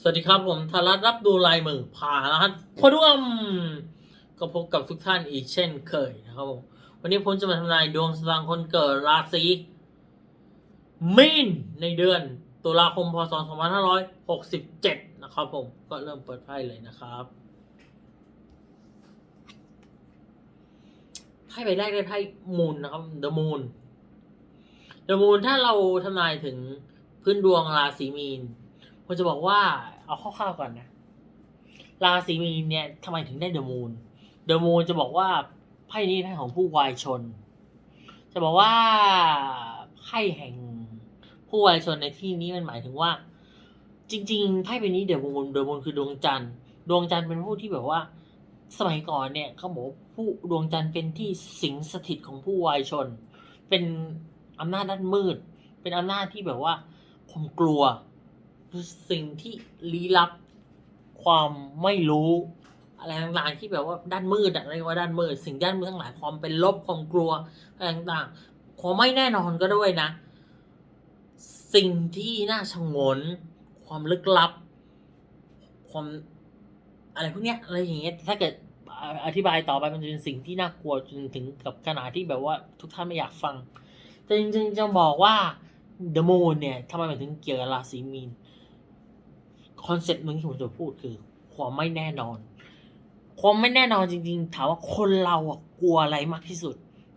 สวัสดีครับผมธารัตรับดูลายมือผ่านรหัสพอดวมก็พบกับทุกท่านอีกเช่นเคยนะครับผมวันนี้ผมจะมาทำนายดวงสตางค์คนเกิดราศีมีนในเดือนตุลาคมพศ 2567 นะครับผมก็เริ่มเปิดไพ่เลยนะครับไพ่ใบแรกได้ไพ่มูนนะครับ The Moon The Moon ถ้าเราทำนายถึงพื้นดวงราศีมีน ผมจะบอกว่าเอาคร่าวๆก่อนนะ ราศีมีนเนี่ยทำไมถึงได้เดอะมูนเดอะมูนจะบอกว่าไพ่นี้ไพ่ของผู้วายชน จะบอกว่าไพ่แห่งผู้วายชนในที่นี้มันหมายถึงว่า จริง ๆไพ่ใบนี้เดอะมูนเดอะมูนคือดวงจันทร์ดวงจันทร์เป็นผู้ที่แบบว่า สมัยก่อนเนี่ยเขาบอกผู้ดวงจันทร์เป็นที่สิงสถิตของผู้วายชน เป็นอำนาจด้านมืด เป็นอำนาจที่แบบว่าความกลัว สิ่งที่ลี้ลับความไม่รู้อะไรต่างๆที่แบบว่าด้านมืดอะเรียกว่าด้านมืดสิ่งด้านมืดทั้งหลายความเป็นลบความกลัวอะไรต่างๆความไม่แน่นอนก็ด้วยนะ สิ่งที่น่าชงน ความลึกลับ ความอะไรพวกเนี้ยอะไรอย่างเงี้ยถ้าเกิดอธิบายต่อไปมันจะเป็นสิ่งที่น่ากลัวจนถึงกับขนาดที่แบบว่าทุกท่านไม่อยากฟัง แต่จริงๆจะบอกว่า The Moon เนี่ยทำไมมันถึงเกี่ยวกับราศีมีน คอนเซ็ปต์หนึ่งที่ผมจะพูดคือ ความไม่แน่นอน ความไม่แน่นอนจริง ๆ ถามว่าคนเราอะกลัวอะไรมากที่สุด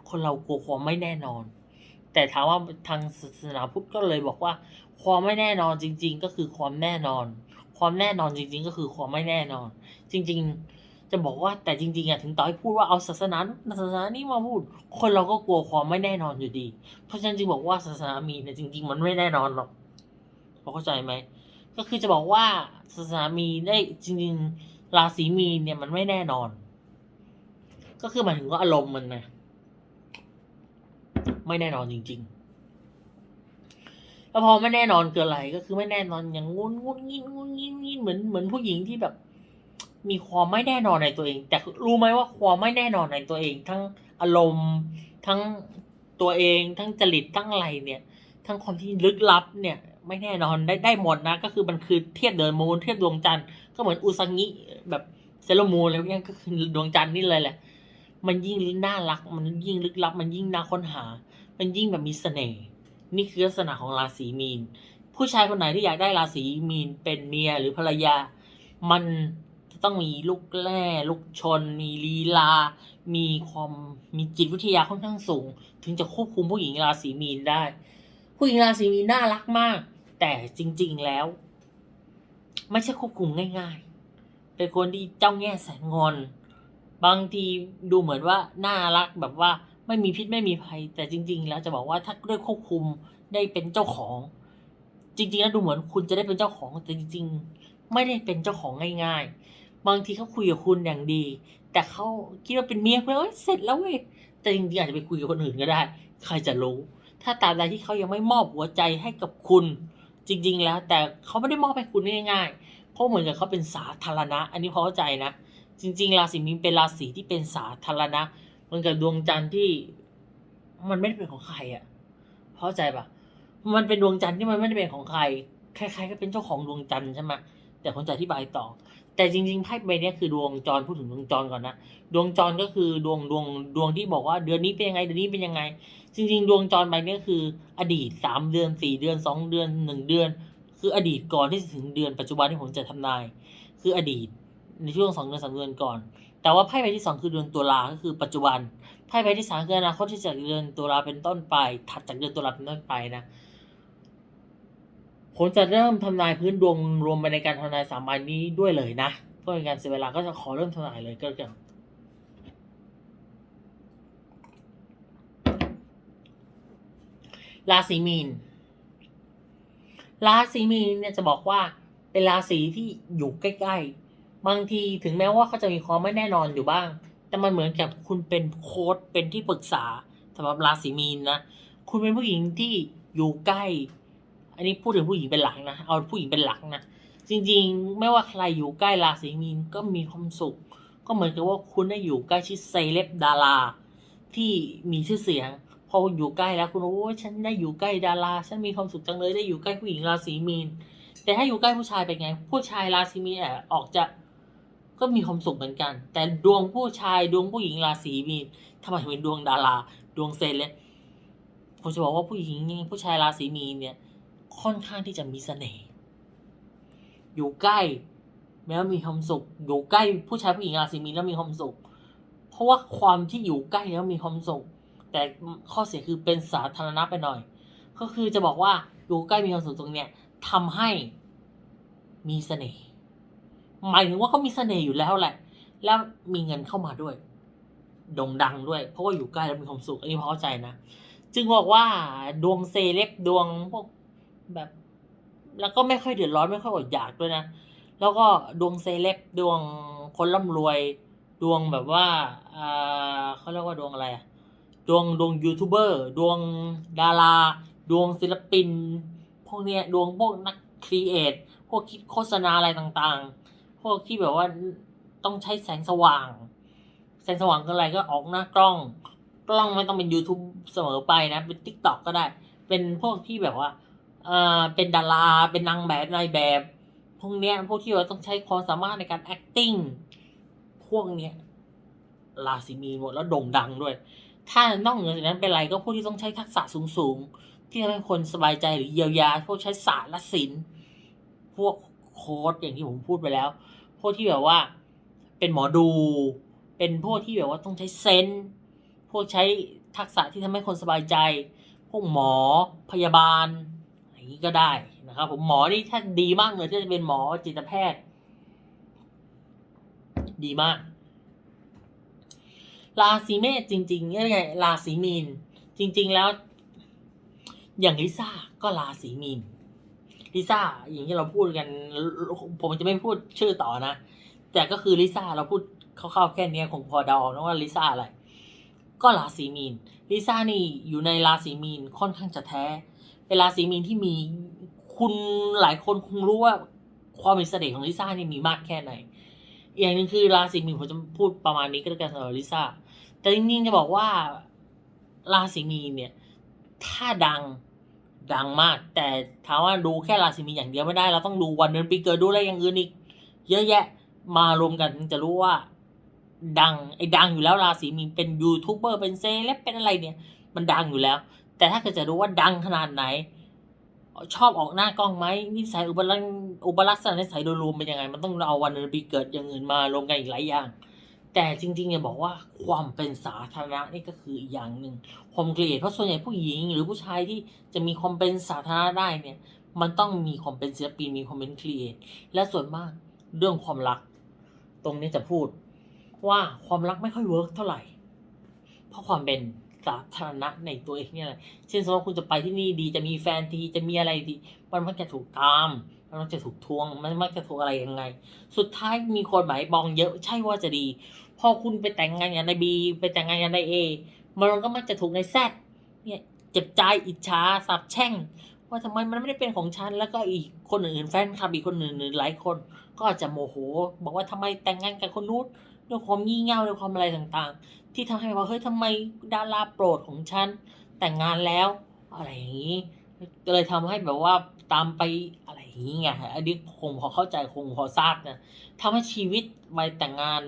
คนเรากลัวความไม่แน่นอน แต่ถามว่าทางศาสนาพุทธก็เลยบอกว่า ความไม่แน่นอนจริง ๆ ก็คือความแน่นอน ความแน่นอนจริง ๆ ก็คือความไม่แน่นอน จริง ๆ จะบอกว่าแต่จริง ๆอะถึงต่อให้พูดว่าเอาศาสนาศาสนานี้มาพูด คนเราก็กลัวความไม่แน่นอนอยู่ดี เพราะฉะนั้นจึงบอกว่าศาสนามีเนี่ยจริง ๆ มันไม่แน่นอนหรอกพอเข้าใจไหม ก็คือจะบอกว่าศาสนามีได้จริงๆราศีมีเนี่ยมันไม่แน่นอน ก็คือหมายถึงว่าอารมณ์มันนะไม่แน่นอนจริงๆแล้วพอไม่แน่นอนเกิดอะไรก็คือไม่แน่นอนอย่างงุนงุนงินงุนงินงินเหมือนเหมือนผู้หญิงที่แบบ มีความไม่แน่นอนในตัวเอง แต่รู้ไหมว่าความไม่แน่นอนในตัวเอง ทั้งอารมณ์ ทั้งตัวเอง ทั้งจริตทั้งอะไรเนี่ย ทั้งความที่ลึกลับเนี่ย ไม่แน่นอนได้ได้หมดนะ ก็คือมันคือเทียบเดินมูนเทียบดวงจันทร์ก็เหมือนอุซังิแบบเซลมูนอะไรพวกนี้ก็คือดวงจันทร์นี่เลยแหละ มันยิ่งน่ารัก มันยิ่งลึกลับ มันยิ่งน่าค้นหา มันยิ่งแบบมีเสน่ห์นี่คือลักษณะของราศีมีน ผู้ชายคนไหนที่อยากได้ราศีมีนเป็นเมียหรือภรรยา มันจะต้องมีลูกแร่ลูกชน มีลีลา มีความมีจิตวิทยาค่อนข้างสูง ถึงจะควบคุมผู้หญิงราศีมีนได้ ผู้หญิงราศีมีนน่ารักมาก แต่จริง ๆแล้ว ไม่ใช่ควบคุมง่าย ๆ เป็นคนที่เจ้าแง่แสนงอน บางทีดูเหมือนว่าน่ารักแบบว่าไม่มีพิษไม่มีภัย แต่จริง ๆ แล้วจะบอกว่าถ้าได้ควบคุมได้เป็นเจ้าของ จริงๆแล้วดูเหมือนคุณจะได้เป็นเจ้าของแต่จริง ๆ ไม่ได้เป็นเจ้าของง่าย ๆ บางทีเขาคุยกับคุณอย่างดี แต่เขาคิดว่าเป็นเมียคุณแล้วเสร็จแล้วเว้ยแต่จริงๆอาจจะไปคุยกับคนอื่นก็ได้ ใครจะรู้ ถ้าตราบใดที่เขายังไม่มอบหัวใจให้กับคุณ จริง ๆ แล้วแต่เขาไม่ได้มอบให้คุณง่ายๆเพราะเหมือนกับเขาเป็นสาธารณะ อันนี้พอเข้าใจนะ จริง ๆ ราศีมีนเป็นราศีที่เป็นสาธารณะเหมือนกับดวงจันทร์ที่มันไม่ได้เป็นของใครอะ่ะเข้าใจปะมันเป็นดวงจันทร์ที่มันไม่ได้เป็นของใคร ใครๆก็เป็นเจ้าของดวงจันทร์ใช่ไหมแต่ผมจะอธิบายต่อ แต่จริงๆไพ่ใบนี้คือดวงจรพูดถึงดวงจรก่อนนะดวงจรก็คือดวงดวงดวงที่บอกว่าเดือนนี้เป็นยังไงเดือนนี้เป็นยังไง จริง ๆ ดวงจรใบนี้คือ อดีตสามเดือนสี่เดือนสองเดือนหนึ่งเดือน คืออดีตก่อนที่จะถึงเดือนปัจจุบันที่ผมจะทำนาย คืออดีตในช่วงสองเดือนสามเดือนก่อน แต่ว่าไพ่ใบที่สองคือเดือนตุลาก็คือปัจจุบันไพ่ใบที่สามคืออนาคตที่จากเดือนตุลาเป็นต้นไปถัดจากเดือนตุลาเป็นต้นไปนะ ผมจะเริ่มทำนายพื้นดวงรวมไปในการทำนายสามใบนี้ด้วยเลยนะเพื่อเป็นการเสียเวลาก็จะขอเริ่มทำนายเลยก็แล้วกันราศีมีน ราศีมีนเนี่ยจะบอกว่าเป็นราศีที่อยู่ใกล้ๆ บางทีถึงแม้ว่าเขาจะมีความไม่แน่นอนอยู่บ้าง แต่มันเหมือนกับคุณเป็นโค้ดเป็นที่ปรึกษาสำหรับราศีมีนนะ คุณเป็นผู้หญิงที่อยู่ใกล้ อันนี้พูดถึงผู้หญิงเป็นหลักนะ เอาผู้หญิงเป็นหลักนะ จริงๆ ไม่ว่าใครอยู่ใกล้ราศีมีนก็มีความสุข ก็เหมือนกับว่าคุณได้อยู่ใกล้ชิดเซเลบดารา ที่มีชื่อเสียง พออยู่ใกล้แล้วคุณโอ้ยฉันได้อยู่ใกล้ดารา ฉันมีความสุขจังเลยได้อยู่ใกล้ผู้หญิงราศีมีน แต่ถ้าอยู่ใกล้ผู้ชายเป็นไง ผู้ชายราศีมีนอออกจะก็มีความสุขเหมือนกัน แต่ดวงผู้ชายดวงผู้หญิงราศีมีนทำไมถึงเป็นดวงดารา ดวงเซเลบผมจะบอกว่าผู้หญิงผู้ชายราศีมีนเนี่ย ค่อนข้างที่จะมีเสน่ห์อยู่ใกล้แม้ว่ามีความสุข อยู่ใกล้ผู้ชายผู้หญิงราศีมีนแล้วมีความสุข เพราะว่าความที่อยู่ใกล้แล้วมีความสุข แต่ข้อเสียคือเป็นสาธารณะไปหน่อย ก็คือจะบอกว่าอยู่ใกล้มีความสุขตรงเนี้ยทำให้มีเสน่ห์หมายถึงว่าเขามีเสน่ห์อยู่แล้วแหละ แล้วมีเงินเข้ามาด้วยโด่งดังด้วย เพราะว่าอยู่ใกล้แล้วมีความสุขอันนี้พอเข้าใจนะ จึงบอกว่าดวงเซเลบดวงพวก แบบ แล้วก็ไม่ค่อยเดือดร้อนไม่ค่อยอดอยากด้วยนะ แล้วก็ดวงเซเลบดวงคนร่ำรวย ดวงแบบว่าเขาเรียกว่าดวงอะไรอะดวงดวงยูทูบเบอร์ดวงดารา ดวงศิลปิน พวกเนี้ยดวงพวกนักครีเอทพวกคิดโฆษณาอะไรต่างๆ พวกที่แบบว่าต้องใช้แสงสว่าง แสงสว่างก็อะไรก็ออกหน้ากล้อง กล้องไม่ต้องเป็น YouTube เสมอไปนะ เป็น t ิ k t o k ก็ได้ เป็นพวกที่แบบว่า เอ่อเป็นดาราเป็นนางแบบนายแบบพวกเนี้ยพวกที่เราต้องใช้ความสามารถในการ acting พวกเนี้ยราศีมีนหมดแล้วโด่งดังด้วย ถ้านอกเหนือจากนั้นเป็นไรก็พวกที่ต้องใช้ทักษะสูงๆ ที่ทำให้คนสบายใจหรือเยียวยา พวกใช้ศาสตร์และศิลป์พวกโค้ดอย่างที่ผมพูดไปแล้ว พวกที่แบบว่าเป็นหมอดู เป็นพวกที่แบบว่าต้องใช้เซนส์พวกใช้ทักษะที่ทำให้คนสบายใจ พวกหมอพยาบาล อย่างนี้ก็ได้นะครับ ผมหมอนี่ถ้าดีมากเลยที่จะเป็นหมอจิตแพทย์ ดีมากราศีเมษจริงๆนี่ไงราศีมีน จริง ๆ แล้ว อย่างลิซ่าก็ราศีมีนลิซ่าอย่างที่เราพูดกัน ผมจะไม่พูดชื่อต่อนะ แต่ก็คือลิซ่าเราพูดคร่าวๆแค่นี้คงพอเดานะว่าลิซ่าอะไร ก็ราศีมีนลิซ่านี่อยู่ในราศีมีนค่อนข้างจะแท้ เป็นราศีมีนที่มีคุณหลายคนคงรู้ว่าความมีเสน่ห์ของลิซ่านี่มีมากแค่ไหน อย่างหนึ่งคือราศีมีนผมจะพูดประมาณนี้ก็แล้วกันสำหรับลิซ่า แต่จริงๆจะบอกว่าราศีมีนเนี่ย ถ้าดังดังมาก แต่ถามว่าดูแค่ราศีมีนอย่างเดียวไม่ได้ เราต้องดูวันเดือนปีเกิดดูอะไรอย่างอื่นอีก เยอะแยะมารวมกันจะรู้ว่าดังไอ้ดังอยู่แล้วราศีมีนเป็นยูทูบเบอร์เป็นเซเลบเป็นอะไรเนี่ย มันดังอยู่แล้ว แต่ถ้าเกิดจะรู้ว่าดังขนาดไหน ชอบออกหน้ากล้องไหมนิสัยอุปลักษณ์อุปลักษณะนิสัยโดยรวมเป็นยังไง มันต้องเอาวันเดือนปีเกิดอย่างอื่นมารวมกันอีกหลายอย่าง แต่จริงๆเนี่ยบอกว่าความเป็นสาธารณะนี่ก็คืออีกอย่างหนึ่งความเกลียดเพราะส่วนใหญ่ผู้หญิง หรือผู้ชายที่จะมีความเป็นสาธารณะได้เนี่ย มันต้องมีความเป็นศิลปินมีความเป็นครีเอทและส่วนมากเรื่องความรัก ตรงนี้จะพูดว่าความรักไม่ค่อยเวิร์กเท่าไหร่ เพราะความเป็น สาธารณะในตัวเองเนี่ยแหละเช่นสมมติคุณจะไปที่นี่ดีจะมีแฟนทีจะมีอะไรดี มันมักจะถูกตาม มันมักจะถูกทวง มันมักจะถูกอะไรยังไง สุดท้ายมีคนหมายบองเยอะใช่ว่าจะดี พอคุณไปแต่งงานกันในบีไปแต่งงานกันในเอมันก็มักจะถูกในแซดเนี่ยเจ็บใจอิจฉาสาบแช่งว่าทำไมมันไม่ได้เป็นของฉัน แล้วก็อีกคนอื่นแฟนคลับอีกคนอื่นหลายคน ก็อาจจะโมโห บอกว่าทำไมแต่งงานกับคนนู้น ด้วยความงี่เง่าด้วยความอะไรต่างๆ ที่ทำให้ว่าเฮ้ยทำไมดาราโปรดของฉันแต่งงานแล้ว อะไรอย่างนี้ก็เลยทำให้แบบว่าตามไปอะไรอย่างนี้ไงอันนี้คงพอเข้าใจคงพอทราบนะทำให้ชีวิตวัยแต่งงาน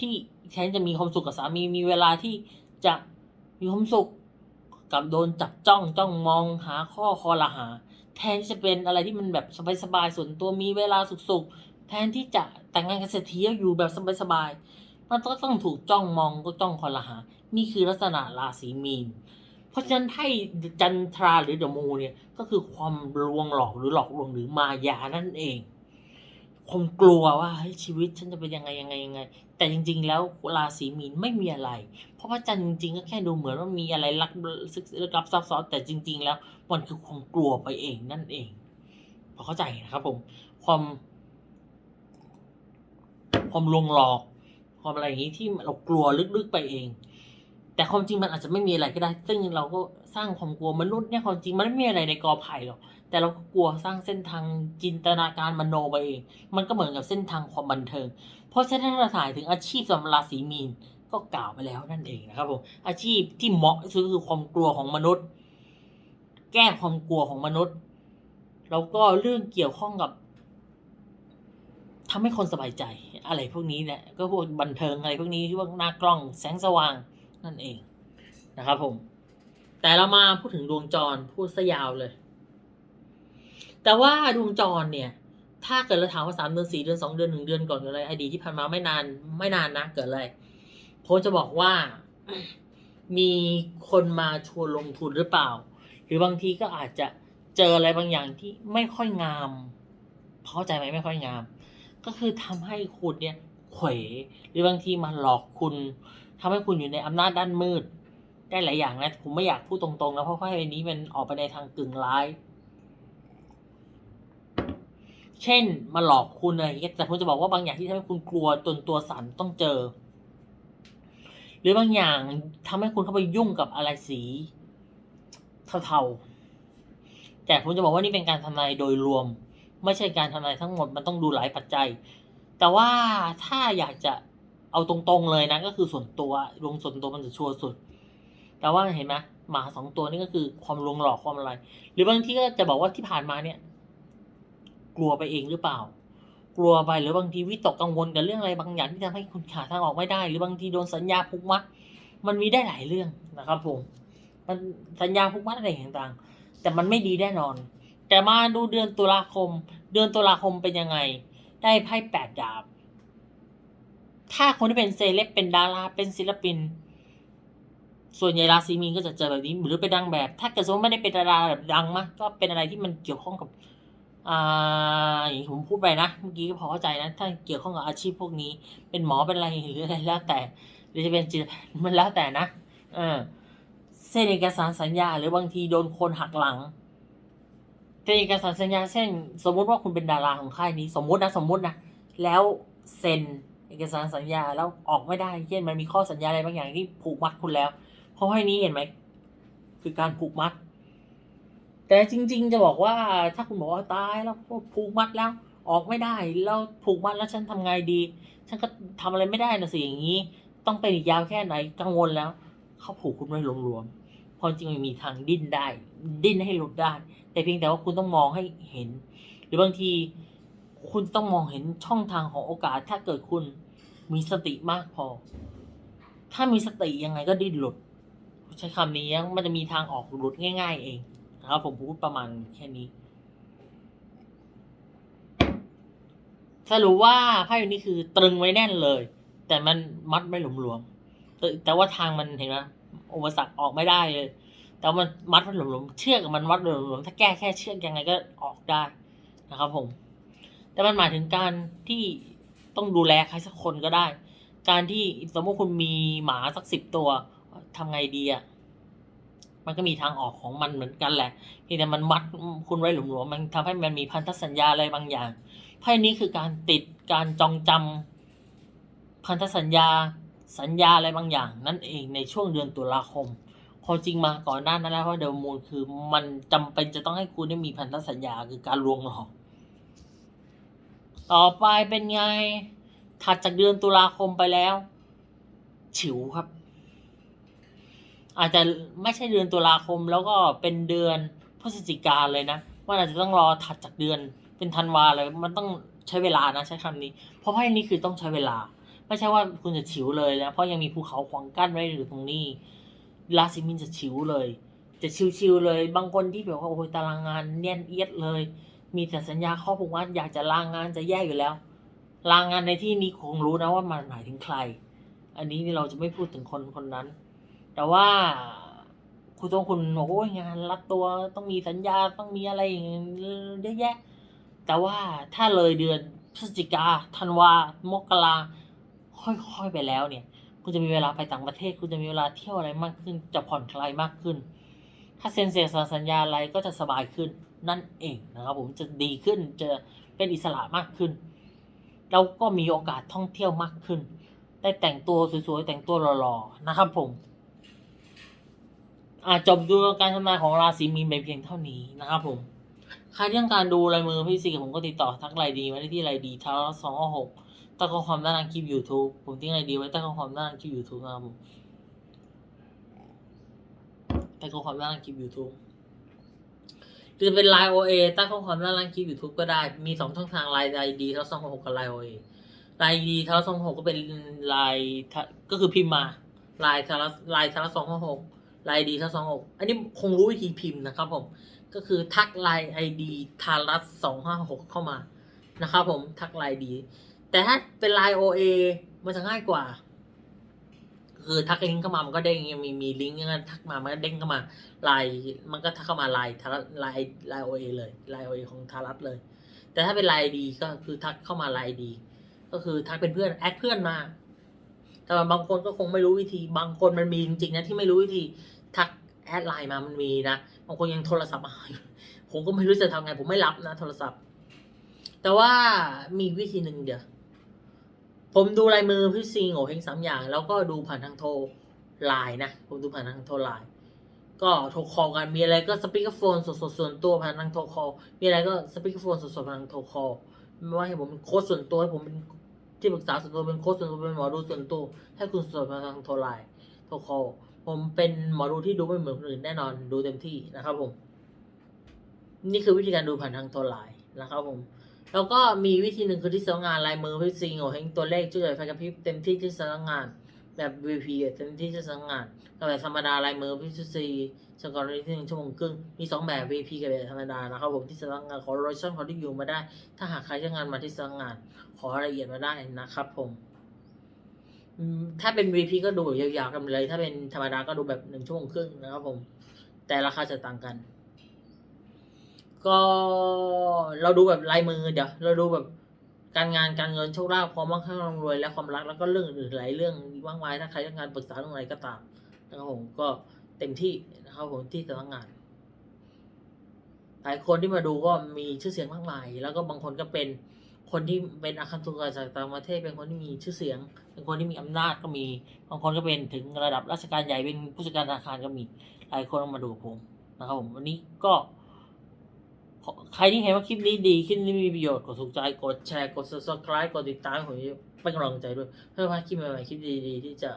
ที่แทนจะมีความสุขกับสามีมีเวลาที่จะมีความสุขกับโดนจับจ้องจ้องมองหาข้อคอละหา แทนที่จะเป็นอะไรที่มันแบบสบายๆส่วนตัวมีเวลาสุขๆ แทนที่จะแต่งงานกันเสร็จทีอยู่แบบสบายๆมันก็ต้องถูกจ้องมองก็จ้องคอละหา นี่คือลักษณะราศีมีน เพราะฉะนั้นให้จันทราหรือเดอะมูเนี่ยก็คือความลวงหลอกหรือหลอกลวงหรือมายานั่นเองความกลัวว่าเฮ้ยชีวิตฉันจะเป็นยังไงยังไงยังไง แต่จริง ๆ แล้วราศีมีนไม่มีอะไร เพราะว่าจันทร์จริงๆก็แค่ดูเหมือนว่ามีอะไรลักซึกลึกลับซับซ้อนแต่จริง ๆ แล้วมันคือความกลัวไปเองนั่นเองพอเข้าใจนะครับผมความ ความลวงหลอก ความอะไรอย่างนี้ที่เรากลัวลึกๆไปเอง แต่ความจริงมันอาจจะไม่มีอะไรก็ได้ ซึ่งเราก็สร้างความกลัวมนุษย์เนี่ยความจริงมันไม่มีอะไรในกอไผ่หรอกแต่เราก็กลัวสร้างเส้นทางจินตนาการมโนไปเอง มันก็เหมือนกับเส้นทางความบันเทิง เพราะฉะนั้นเราถ่ายถึงอาชีพสำหรับราศีมีนก็กล่าวไปแล้วนั่นเองนะครับผมอาชีพที่เหมาะที่สุดคือความกลัวของมนุษย์ แก้ความกลัวของมนุษย์ แล้วก็เรื่องเกี่ยวข้องกับทำให้คนสบายใจ อะไรพวกนี้แหละก็พวกบันเทิงอะไรพวกนี้ที่ว่าหน้ากล้องแสงสว่างนั่นเองนะครับผม แต่เรามาพูดถึงดวงจรพูดซะยาวเลย แต่ว่าดวงจรเนี่ย ถ้าเกิดเราถามว่าสามเดือนสี่เดือนสองเดือนหนึ่งเดือนก่อนเกิดอะไรอดีตที่ผ่านมาไม่นานไม่นานนะเกิดอะไรผมจะบอกว่ามีคนมาชวนลงทุนหรือเปล่า หรือบางทีก็อาจจะเจออะไรบางอย่างที่ไม่ค่อยงาม เข้าใจไหมไม่ค่อยงาม ก็คือทำให้คุณเนี่ยเขวหรือบางทีมาหลอกคุณทำให้คุณอยู่ในอำนาจด้านมืด ได้หลายอย่างนะผมไม่อยากพูดตรงๆนะเพราะว่าอันนี้มันออกไปในทางกึ่งร้าย เช่นมาหลอกคุณอะไรอย่างเงี้ยแต่ผมจะบอกว่าบางอย่างที่ทำให้คุณกลัวจนตัวสั่นต้องเจอ หรือบางอย่างทำให้คุณเข้าไปยุ่งกับอะไรสีเทาๆแต่ผมจะบอกว่านี่เป็นการทำนายโดยรวม ไม่ใช่การทำนายทั้งหมดมันต้องดูหลายปัจจัย แต่ว่าถ้าอยากจะเอาตรงๆเลยนะ ก็คือส่วนตัวดวงส่วนตัวมันจะชัวร์สุด แต่ว่าเห็นไหมหมาสองตัวนี่ก็คือความลงหลอกความอะไร หรือบางทีก็จะบอกว่าที่ผ่านมาเนี่ย กลัวไปเองหรือเปล่า กลัวไปหรือบางทีวิตกกังวลกับเรื่องอะไรบางอย่างที่ทำให้คุณขาทางออกไม่ได้ หรือบางทีโดนสัญญาผูกมัด มันมีได้หลายเรื่องนะครับผมมันสัญญาผูกมัดอะไรต่างๆแต่มันไม่ดีแน่นอน แต่มาดูเดือนตุลาคม เดือนตุลาคมเป็นยังไง ได้ไพ่แปดดาบ ถ้าคนที่เป็นเซเลบเป็นดาราเป็นศิลปิน ส่วนใหญ่ราศีมีนก็จะเจอแบบนี้ หรือเป็นดังแบบ ถ้าเกิดสมมติไม่ได้เป็นดาราแบบดังมากก็เป็นอะไรที่มันเกี่ยวข้องกับอ่าอย่างที่ผมพูดไปนะเมื่อกี้ก็พอเข้าใจนะถ้าเกี่ยวข้องกับอาชีพพวกนี้ เป็นหมอเป็นอะไรหรืออะไรแล้วแต่ หรือจะเป็นจิตมันแล้วแต่นะเออเส้นเอกสารสัญญา หรือบางทีโดนคนหักหลัง เส้นเอกสารสัญญาเช่น สมมติว่าคุณเป็นดาราของค่ายนี้ สมมตินะสมมตินะแล้วเซ็นเอกสารสัญญาแล้วออกไม่ได้เช่นมันมีข้อสัญญาอะไรบางอย่างที่ผูกมัดคุณแล้วเพราะให้นี้เห็นไหมคือการผูกมัด แต่จริง ๆ จะบอกว่าถ้าคุณบอกว่าตายแล้วผูกมัดแล้ว ออกไม่ได้แล้วผูกมัดแล้วฉันทำไงดี ฉันก็ทำอะไรไม่ได้นะสิอย่างนี้ ต้องเป็นอีกยาวแค่ไหนกังวลแล้ว เขาผูกคุณไว้รวมๆพราะจริงมันมีทางดิ้นได้ ดิ้นให้หลุดได้ แต่เพียงแต่ว่าคุณต้องมองให้เห็น หรือบางทีคุณต้องมองเห็นช่องทางของโอกาส ถ้าเกิดคุณมีสติมากพอ ถ้ามีสติยังไงก็ดิ้นหลุด ใช้คำนี้มันจะมีทางออกหลุดง่าย ๆ เองนะครับผมพูดประมาณแค่นี้สรุปว่าไพ่ใบนี้คือตรึงไว้แน่นเลย แต่มันมัดไม่หลวมๆแต่แต่ว่าทางมันเห็นไหมอุปสรรคออกไม่ได้เลย แต่มันมัดมันหลวมๆเชือกมันมัดหลวมๆถ้าแก้แค่เชือกยังไงก็ออกได้นะครับผม แต่มันหมายถึงการที่ต้องดูแลใครสักคนก็ได้ การที่สมมติคุณมีหมาสักสิบตัวทำไงดีอะมันก็มีทางออกของมันเหมือนกันแหละเพียงแต่มันมัดคุณไว้หลวมๆมันทำให้มันมีพันธสัญญาอะไรบางอย่างไพ่นี้คือการติดการจองจำพันธสัญญาสัญญาอะไรบางอย่าง นั่นเองในช่วงเดือนตุลาคม ความจริงมาก่อนหน้านั้นแล้วเพราะเดลมูลคือมันจำเป็นจะต้องให้คุณได้มีพันธสัญญาคือการลวงหลอก ต่อไปเป็นไง ถัดจากเดือนตุลาคมไปแล้ว ฉิวครับ อาจจะไม่ใช่เดือนตุลาคมแล้วก็เป็นเดือนพฤศจิกาเลยนะว่าอาจจะต้องรอถัดจากเดือนเป็นธันวาเลย มันต้องใช้เวลานะใช้คำนี้ เพราะไพ่นี้คือต้องใช้เวลา ไม่ใช่ว่าคุณจะฉิวเลยนะเพราะยังมีภูเขาขวางกั้นไว้อยู่ตรงนี้ ราศีมินจะฉิวเลย จะชิวๆเลย บางคนที่แบบว่าโอ้ยตารางงานเนียนเอียดเลย มีแต่สัญญาข้อผูกมัดอยากจะลางงานจะแย่อยู่แล้ว ลางงานในที่นี้คงรู้นะว่ามันหมายถึงใคร อันนี้เราจะไม่พูดถึงคนคนนั้น แต่ว่าคุณต้องคุณบอกโอ้ยงานรัดตัวต้องมีสัญญาต้องมีอะไรอย่างเงี้ยเยอะแยะ แต่ว่าถ้าเลยเดือนพฤศจิกาธันวามกราค่อยๆไปแล้วเนี่ย คุณจะมีเวลาไปต่างประเทศ คุณจะมีเวลาเที่ยวอะไรมากขึ้น จะผ่อนคลายมากขึ้น ถ้าเซ็นเสียสัญญาอะไรก็จะสบายขึ้นนั่นเองนะครับผมจะดีขึ้นจะเป็นอิสระมากขึ้น เราก็มีโอกาสท่องเที่ยวมากขึ้น ได้แต่งตัวสวยๆแต่งตัวหล่อๆนะครับผมอาจบดูการทำนายของราศีมีนไปเพียงเท่านี้นะครับผมใครที่ต้องการดูลายมือพี่ซีกับผมก็ติดต่อทักไลน์ดีมาได้ที่ไลน์ดีท้าสองหก ตั้งข้อความด้านล่างคลิป YouTube ผมทิ้งไลน์ดียไว้ตั้งข้อความด้านล่างคลิป YouTube นะครับผมตั้งข้อความด้านล่างคลิป YouTube หรือเป็นไลน์โอเอตั้งข้อความด้านล่างคลิปยูทูบก็ได้ มีสองช่องทางไลน์ไอดีทั้งสองหกกับไลน์โอเอไลน์ดีทั้งสองหกก็เป็นไลน์ก็คือพิมพ์มาไลน์ทาร์ไลน์ทาร์สองหกไลน์ดีทั้งสองหกอันนี้คงรู้วิธีพิมพ์นะครับผม ก็คือทักไลน์ไอดีทารัสสองห้าหกเข้ามา นะครับผม ทักไลน์ดี แต่ถ้าเป็นไลน์โอเอมันจะง่ายกว่า คือทักลิงก์เข้ามามันก็เด้งมีมีลิงก์งั้นทักมามันก็เด้งเข้ามาไลน์มันก็ทักเข้ามาไลน์ทารัไลน์ไลน์โอเอเลยไลน์โอเอของทารัสเลย แต่ถ้าเป็นไลน์ดีก็คือทักเข้ามาไลน์ดี ก็คือทักเป็นเพื่อนแอดเพื่อนมาแต่บางคนก็คงไม่รู้วิธี บางคนมันมีจริงๆนะที่ไม่รู้วิธีทักแอดไลน์มามันมีนะบางคนยังโทรศัพท์มาผมก็ไม่รู้จะทำไงผมไม่รับนะ โทรศัพท์ แต่ว่ามีวิธีหนึ่งเดี๋ยว ผมดูลายมือพี่ซีโง่เฮงสามอย่าง แล้วก็ดูผ่านทางโทรไลน์นะ ผมดูผ่านทางโทรไลน์ก็โทรคอลกันมีอะไรก็สปีกเกอร์โฟนสดๆส่วนตัวผ่านทางโทรคอลมีอะไรก็สปีกเกอร์โฟนสดๆผ่านทางโทรคอลไม่ว่าให้ผมเป็นโค้ชส่วนตัวให้ผมเป็นที่ปรึกษาส่วนตัวเป็นโค้ชส่วนตัวเป็นหมอดูส่วนตัว ให้คุณสดมานทางโทรไลน์โทรคอลผมเป็นหมอดูที่ดูไม่เหมือนคนอื่นแน่นอนดูเต็มที่นะครับผม นี่คือวิธีการดูผ่านทางโทรไลน์นะครับผม แล้วก็มีวิธีหนึ่งคือที่สำนักงานลายมือพิซิงโอเฮงตัวเลขช่วยไฟกระพริบเต็มที่ที่สำนักงาน แบบ VP เต็มที่ที่สำนักงานกับแบบธรรมดาลายมือพิซีสกอร์ที่หนึ่งชั่วโมงครึ่งมีสองแบบ VP กับแบบธรรมดานะครับผมที่สำนักงานขอโลชั่นขอที่อยู่มาได้ ถ้าหากใครจ้างงานมาที่สำนักงาน ขอรายละเอียดมาได้นะครับผมถ้าเป็น VP ก็ดูแบบยาวๆกันเลย ถ้าเป็นธรรมดาก็ดูแบบหนึ่งชั่วโมงครึ่งนะครับผม แต่ราคาจะต่างกัน ก็เราดูแบบลายมือเดี๋ยวเราดูแบบการงานการเงินโชคลาภความมั่งคั่งร่ำรวยและความรักแล้วก็เรื่องอื่นหลายเรื่องมากมายถ้าใครต้องการปรึกษาเรื่องอะไรก็ตามนะครับผมก็เต็มที่นะครับผมที่สำนักงาน หลายคนที่มาดูก็มีชื่อเสียงมากมาย แล้วก็บางคนก็เป็นคนที่เป็นอาคันตุกะจากต่างประเทศเป็นคนที่มีชื่อเสียง เป็นคนที่มีอำนาจก็มีบางคนก็เป็นถึงระดับราชการใหญ่เป็นผู้จัดการธนาคารก็มีหลายคนมาดูผมนะครับผมวันนี้ก็ ใครที่เห็นว่าคลิปนี้ดีคลิปนี้มีประโยชน์กดถูกใจกดแชร์กด subscribe กดติดตามผมจะเป็นกำลังใจด้วย เพื่อพลาคลิปใหม่ๆคลิปดีๆที่จะ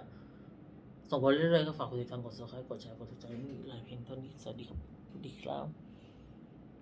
ส่งผลเรื่อยๆก็ฝากกดติดตามกด subscribe กดแชร์กดถูกใจนี่หลายเพียงเท่านี้สวัสดีครับสวัสดีครับ